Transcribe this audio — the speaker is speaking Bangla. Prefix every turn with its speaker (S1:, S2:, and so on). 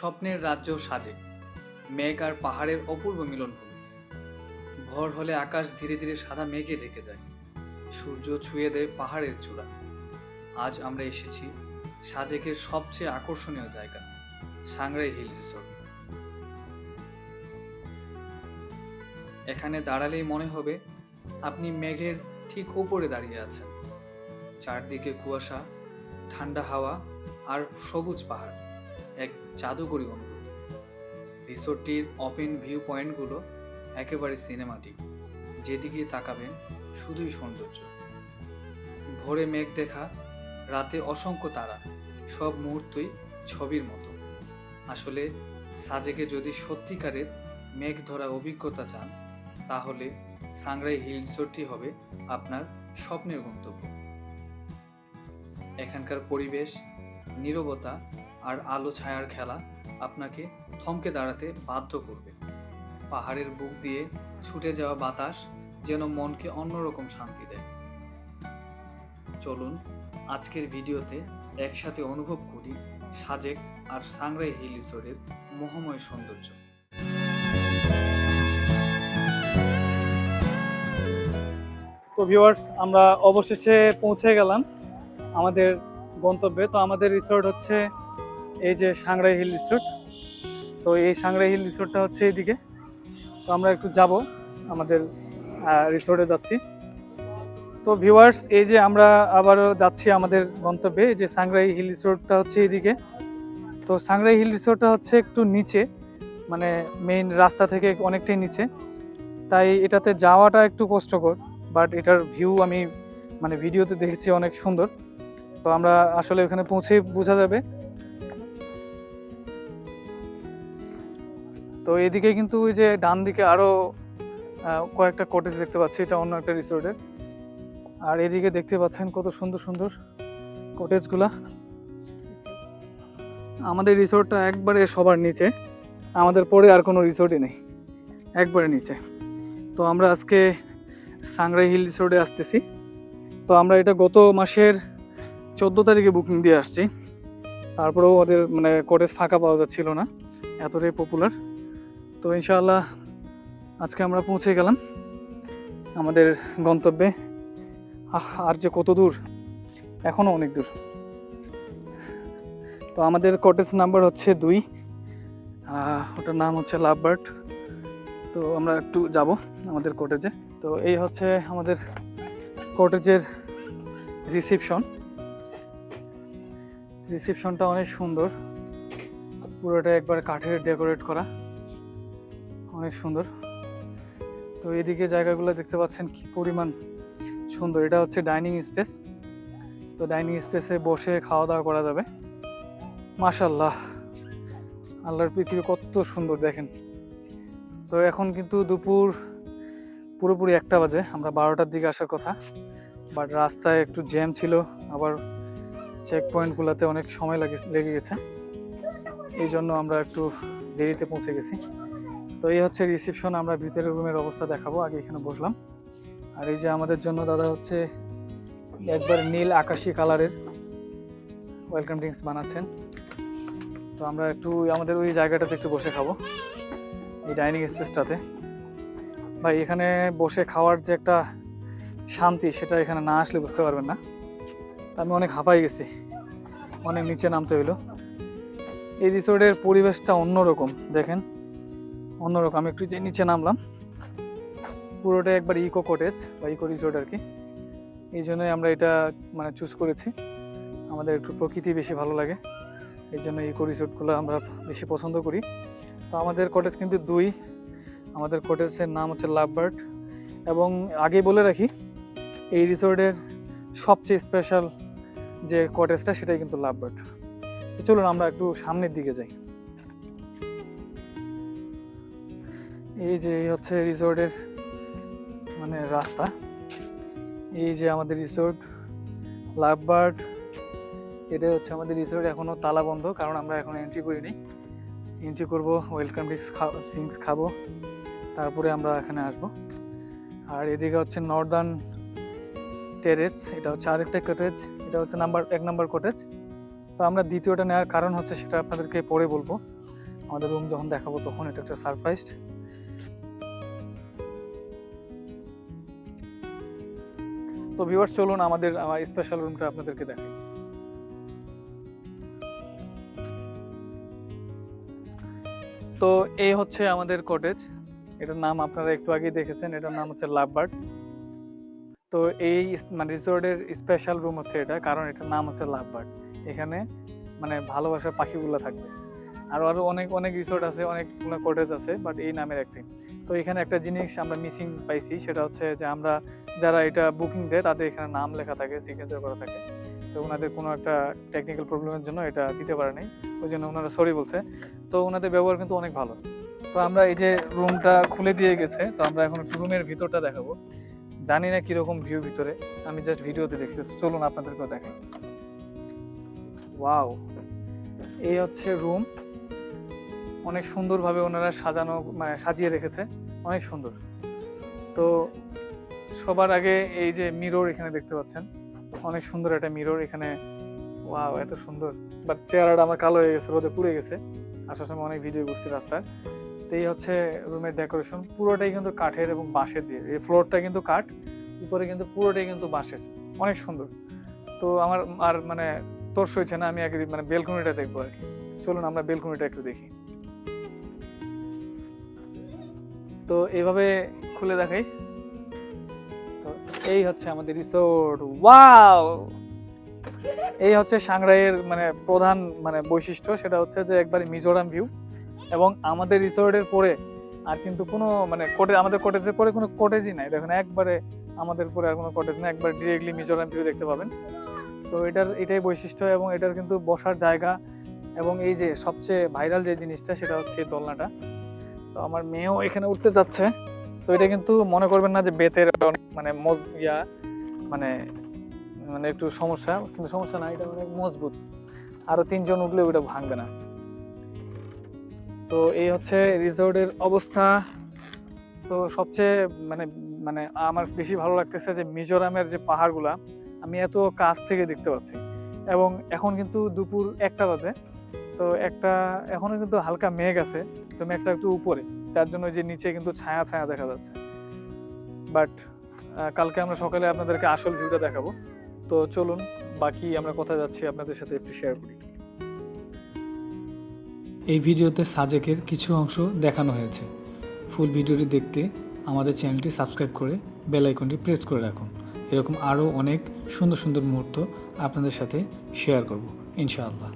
S1: স্বপ্নের রাজ্য সাজে। মেঘ আর পাহাড়ের অপূর্ব মিলনভূমি। ভর হলে আকাশ ধীরে ধীরে সাদা মেঘে ঢেকে যায়। সূর্য ছুঁয়ে দেয় পাহাড়ের চূড়া। আজ আমরা এসেছি সাজেকের সবচেয়ে আকর্ষণীয় জায়গা, সাংরাই হিল রিসোর্ট। এখানে দাঁড়ালেই মনে হবে আপনি মেঘের ঠিক উপরে দাঁড়িয়ে আছেন। চারদিকে কুয়াশা, ঠান্ডা হাওয়া আর সবুজ পাহাড়। এক জাদুকরী অনুভূতি। রিসোর্টটির ওপেন ভিউ পয়েন্টগুলো একেবারে সিনেমাটিক যেদিকে তাকাবেন, শুধুই সৌন্দর্য। ভোরে মেঘ দেখা, রাতে অসংখ্য তারা, সব মুহূর্তই ছবির মতো। আসলে সাজেকে যদি সত্যিকারের মেঘ ধরা অভিজ্ঞতা চান, তাহলে সাংরাই হিল রিসোর্টটি হবে আপনার স্বপ্নের গন্তব্য। এখানকার পরিবেশ, নীরবতা আর আলো ছায়ার খেলা আপনাকে থমকে দাঁড়াতে বাধ্য করবে। পাহাড়ের বুক দিয়ে ছুটে যাওয়া বাতাস যেন মনকে অন্যরকম শান্তি দেয়। চলুন আজকের ভিডিওতে একসাথে অনুভব করি সাজেক আর সাংরাই হিল রিসোর্টের মোহময় সৌন্দর্য।
S2: তো ভিউয়ার্স আমরা অবশেষে পৌঁছে গেলাম আমাদের গন্তব্যে। তো আমাদের রিসোর্ট হচ্ছে এই যে সাংরাই হিল রিসোর্ট। তো এই সাংরাই হিল রিসোর্টটা হচ্ছে এইদিকে। তো আমরা একটু যাব, আমাদের রিসোর্টে যাচ্ছি। তো ভিউয়ার্স, এই যে আমরা আবারও যাচ্ছি আমাদের গন্তব্যে, এই যে সাংরাই হিল রিসোর্টটা হচ্ছে এইদিকে। তো সাংরাই হিল রিসোর্টটা হচ্ছে একটু নিচে মানে মেইন রাস্তা থেকে অনেকটাই নিচে। তাই এটাতে যাওয়াটা একটু কষ্টকর, বাট এটার ভিউ আমি মানে ভিডিওতে দেখেছি অনেক সুন্দর। তো আমরা আসলে ওখানে পৌঁছে বোঝা যাবে। তো এদিকে কিন্তু ওই যে ডান দিকে আরও আহ, কয়েকটা কটেজ দেখতে পাচ্ছি। এটা অন্য একটা রিসোর্টের আর এদিকে দেখতে পাচ্ছেন কত সুন্দর সুন্দর কটেজগুলা আমাদের রিসোর্টটা একবারে সবার নিচে। আমাদের পরে আর কোনো রিসোর্টই নেই। একবারে নিচে। তো আমরা আজকে সাংরাই হিল রিসোর্টে আসতেছি। তো আমরা এটা গত মাসের চোদ্দ তারিখে বুকিং দিয়ে আসছি। তারপরেও ওদের মানে কটেজ ফাঁকা পাওয়া যাচ্ছিল না। এতটাই পপুলার তো ইনশাআল্লাহ আজকে আমরা পৌঁছে গেলাম আমাদের গন্তব্যে। আর যে কত দূর, এখনও অনেক দূর। তো আমাদের কটেজ নাম্বার হচ্ছে দুই ওটার নাম হচ্ছে লাভ বার্ড তো আমরা একটু যাব আমাদের কটেজে তো এই হচ্ছে আমাদের কটেজের রিসিপশন রিসিপশনটা অনেক সুন্দর। পুরোটা একবার কাঠের ডেকোরেট করা। অনেক সুন্দর। তো এদিকে জায়গাগুলো দেখতে পাচ্ছেন কি পরিমাণ সুন্দর। এটা হচ্ছে ডাইনিং স্পেস। তো ডাইনিং স্পেসে বসে খাওয়া দাওয়া করা যাবে। মাশাল্লাহ আল্লাহর পৃথিবী কত সুন্দর দেখেন। তো এখন কিন্তু দুপুর পুরোপুরি একটা বাজে। আমরা বারোটার দিকে আসার কথা। বাট রাস্তায় একটু জ্যাম ছিল। আবার চেক পয়েন্টগুলোতে অনেক সময় লাগে লেগে গেছে। এই জন্য আমরা একটু দেরিতে পৌঁছে গেছি। তো এই হচ্ছে রিসিপশন আমরা ভিতরের রুমের অবস্থা দেখাবো, আগে এখানে বসলাম। আর এই যে আমাদের জন্য দাদা হচ্ছে একবার নীল আকাশি কালারের ওয়েলকাম ড্রিঙ্কস বানাচ্ছেন। তো আমরা একটু আমাদের ওই জায়গাটাতে একটু বসে খাব, এই ডাইনিং স্পেসটাতে ভাই, এখানে বসে খাওয়ার যে একটা শান্তি, সেটা এখানে না আসলে বুঝতে পারবেন না। আমি অনেক হাঁপাই গেছি, অনেক নিচে নামতে হইল। এই রিসোর্টের পরিবেশটা অন্যরকম, দেখেন। অন্যরকম, আমি একটু যে নিচে নামলাম। পুরোটা একবার ইকো কটেজ বা ইকো রিসোর্ট আর কি। এই জন্যই আমরা এটা মানে চুজ করেছি। আমাদের একটু প্রকৃতি বেশি ভালো লাগে। এই জন্য ইকো রিসোর্টগুলো আমরা বেশি পছন্দ করি। তো আমাদের কটেজ কিন্তু দুই। আমাদের কটেজের নাম হচ্ছে লাভ বার্ড এবং আগে বলে রাখি, এই রিসোর্টের সবচেয়ে স্পেশাল যে কটেজটা সেটাই কিন্তু লাভ বার্ড তো চলুন আমরা একটু সামনের দিকে যাই। এই যে হচ্ছে রিসোর্টের মানে রাস্তা। এই যে আমাদের রিসোর্ট লাভ বার্ড এটা হচ্ছে আমাদের রিসোর্ট। এখনও তালা বন্ধ, কারণ আমরা এখন এন্ট্রি করিনি। এন্ট্রি করব ওয়েলকাম ড্রিঙ্কস খাব সিংস খাব। তারপরে আমরা এখানে আসব। আর এদিকে হচ্ছে নর্দার্ন টেরেস এটা হচ্ছে আরেকটা কটেজ এটা হচ্ছে নাম্বার এক নাম্বার কটেজ তো আমরা দ্বিতীয়টা নেওয়ার কারণ হচ্ছে সেটা আপনাদেরকে পরে বলব। আমাদের রুম যখন দেখাবো তখন এটা একটা সারপ্রাইজ তো ভিউয়ার্স চলুন আমাদের স্পেশাল রুমটা আপনাদেরকে দেখাই। তো এই হচ্ছে আমাদের কটেজ এটার নাম আপনারা একটু আগে দেখেছেন, এটার নাম হচ্ছে লাভ বার্ড তো এই মানে রিসোর্টের স্পেশাল রুম হচ্ছে এটা, কারণ এটার নাম হচ্ছে লাভ বার্ড এখানে মানে ভালোবাসার পাখিগুলো থাকবে। আরও আরও অনেক অনেক রিসোর্ট আছে অনেকগুলো কটেজ আছে বাট এই নামের একটি। তো এখানে একটা জিনিস আমরা মিসিং পাইছি, সেটা হচ্ছে যে আমরা যারা এটা বুকিং দেয়, তাদের এখানে নাম লেখা থাকে সিগনেচার করা থাকে। তো ওনাদের কোনো একটা টেকনিক্যাল প্রবলেমের জন্য এটা দিতে পারে নাই, ওই জন্য ওনারা সরি বলছে। তো ওনাদের ব্যবহার কিন্তু অনেক ভালো। তো আমরা এই যে রুমটা খুলে দিয়ে গেছে, তো আমরা এখন একটু রুমের ভিতরটা দেখাবো। জানি না কীরকম ভিউ ভিতরে, আমি জাস্ট ভিডিওতে দেখছি। চলুন আপনাদেরকেও দেখাই। ওয়াও এই হচ্ছে রুম অনেক সুন্দরভাবে ওনারা সাজানো মানে সাজিয়ে রেখেছে। অনেক সুন্দর। তো সবার আগে এই যে মিরর এখানে দেখতে পাচ্ছেন। অনেক সুন্দর একটা মিরর এখানে। ওয়াও, এত সুন্দর। বাট চেহারাটা আমার কালো হয়ে গেছে, রোদে পুড়ে গেছে। আসার সময় অনেক ভিডিও করছি রাস্তায়। তো এই হচ্ছে রুমের ডেকোরেশন পুরোটাই কিন্তু কাঠের এবং বাঁশের দিয়ে। এই ফ্লোরটা কিন্তু কাঠ, উপরে কিন্তু পুরোটাই কিন্তু বাঁশের। অনেক সুন্দর। তো আমার, আর মানে তোর সইছে না, আমি আগে মানে বেলকনিটা দেখব আর কি। চলুন, আমরা বেলকনিটা একটু দেখি। তো এইভাবে খুলে দেখাই। তো এই হচ্ছে আমাদের রিসোর্ট ওয়াও এই হচ্ছে সাংরাইয়ের মানে প্রধান মানে বৈশিষ্ট্য, সেটা হচ্ছে যে একবারে মিজোরাম ভিউ এবং আমাদের রিসোর্টের পরে আর কিন্তু কোনো মানে কোটে আমাদের কটেজের পরে কোনো কটেজই নাই। দেখুন, একবারে আমাদের পরে আর কোনো কটেজ নেই। একবার ডিরেক্টলি মিজোরাম ভিউ দেখতে পাবেন। তো এটার, এটাই বৈশিষ্ট্য এবং এটার কিন্তু বসার জায়গা। এবং এই যে সবচেয়ে ভাইরাল যে জিনিসটা, সেটা হচ্ছে দোলনাটা। তো আমার মেয়েও এখানে উঠতে যাচ্ছে তো এটা কিন্তু মনে করবেন না যে বেতের অনেক মানে ইয়া মানে মানে একটু সমস্যা, কিন্তু সমস্যা না, এটা অনেক মজবুত। আরও তিনজন উঠলে ওটা ভাঙবে না। তো এই হচ্ছে রিসোর্টের অবস্থা। তো সবচেয়ে মানে মানে আমার বেশি ভালো লাগতেছে যে মিজোরামের যে পাহাড়গুলা, আমি এত কাছ থেকে দেখতে পাচ্ছি। এবং এখন কিন্তু দুপুর একটা বাজে। তো একটা এখনও কিন্তু হালকা মেঘ আছে, তো মেঘটা একটু উপরে। যার জন্য যে নিচে কিন্তু ছায়া ছায়া দেখা যাচ্ছে। বাট কালকে আমরা সকালে আপনাদেরকে আসল ভিউটা দেখাবো। তো চলুন, বাকি আমরা কোথায় যাচ্ছি আপনাদের সাথে একটু শেয়ার করি।
S1: এই ভিডিওতে সাজেকের কিছু অংশ দেখানো হয়েছে। ফুল ভিডিওটি দেখতে আমাদের চ্যানেলটি সাবস্ক্রাইব করে বেল আইকনটি প্রেস করে রাখুন। এরকম আরও অনেক সুন্দর সুন্দর মুহূর্ত আপনাদের সাথে শেয়ার করব, ইনশাআল্লাহ।